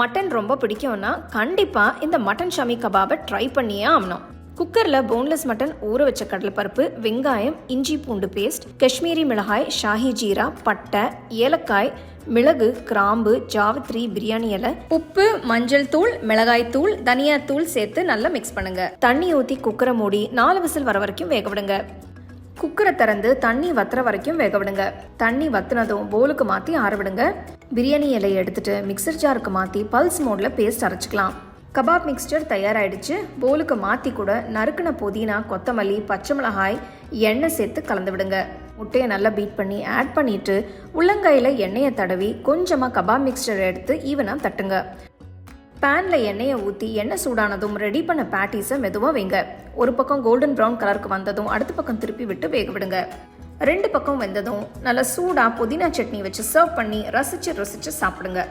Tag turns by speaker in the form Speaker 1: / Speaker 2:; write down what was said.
Speaker 1: Mutton ரொம்ப பிடிக்கும்னா கண்டிப்பாக இந்த மட்டன் ஷமி கபாபை ட்ரை பண்ணியே ஆகணும். குக்கரில் போன்லெஸ் மட்டன் ஊற வச்ச கடலைப்பருப்பு வெங்காயம் இஞ்சி பூண்டு பேஸ்ட் காஷ்மீரி மிளகாய் ஷாஹி ஜீரா பட்டை ஏலக்காய் மிளகு கிராம்பு ஜாவத்ரி பிரியாணி இலை உப்பு மஞ்சள் தூள் மிளகாய் தூள் தனியா தூள் சேர்த்து நல்லா மிக்ஸ் பண்ணுங்க. தண்ணி ஊற்றி குக்கரை மூடி நாலு விசில் வர வரைக்கும் வேக விடுங்க. குக்கரை திறந்து தண்ணி வத்துற வரைக்கும் வேக விடுங்க. தண்ணி வத்துனதும் போலுக்கு மாற்றி ஆறவிடுங்க பிரியாணி இலையை எடுத்துட்டு மிக்சர் ஜாருக்கு மாற்றி பல்ஸ் மோடில் பேஸ்ட் அரைச்சிக்கலாம். கபாப் மிக்ஸ்டர் தயாராகிடுச்சு போலுக்கு மாற்றி கூட நறுக்கின புதினா கொத்தமல்லி பச்சை மிளகாய் எண்ணெய் சேர்த்து கலந்து விடுங்க. முட்டையை நல்லா பீட் பண்ணி ஆட் பண்ணிட்டு உள்ளங்கையில் எண்ணெயை தடவி கொஞ்சமாக கபாப் மிக்ஸ்சர் எடுத்து ஈவனாக தட்டுங்க. பேனில் எண்ணெயை ஊற்றி எண்ணெய் சூடானதும் ரெடி பண்ண பேட்டிஸை மெதுவாக வைங்க. ஒரு பக்கம் கோல்டன் ப்ரௌன் கலருக்கு வந்ததும் அடுத்த பக்கம் திருப்பி விட்டு வேக விடுங்க. ரெண்டு பக்கம் வெந்ததும் நல்லா சூடாக புதினா சட்னி வச்சு சர்வ் பண்ணி ரசிச்சு ரசிச்சு சாப்பிடுங்க.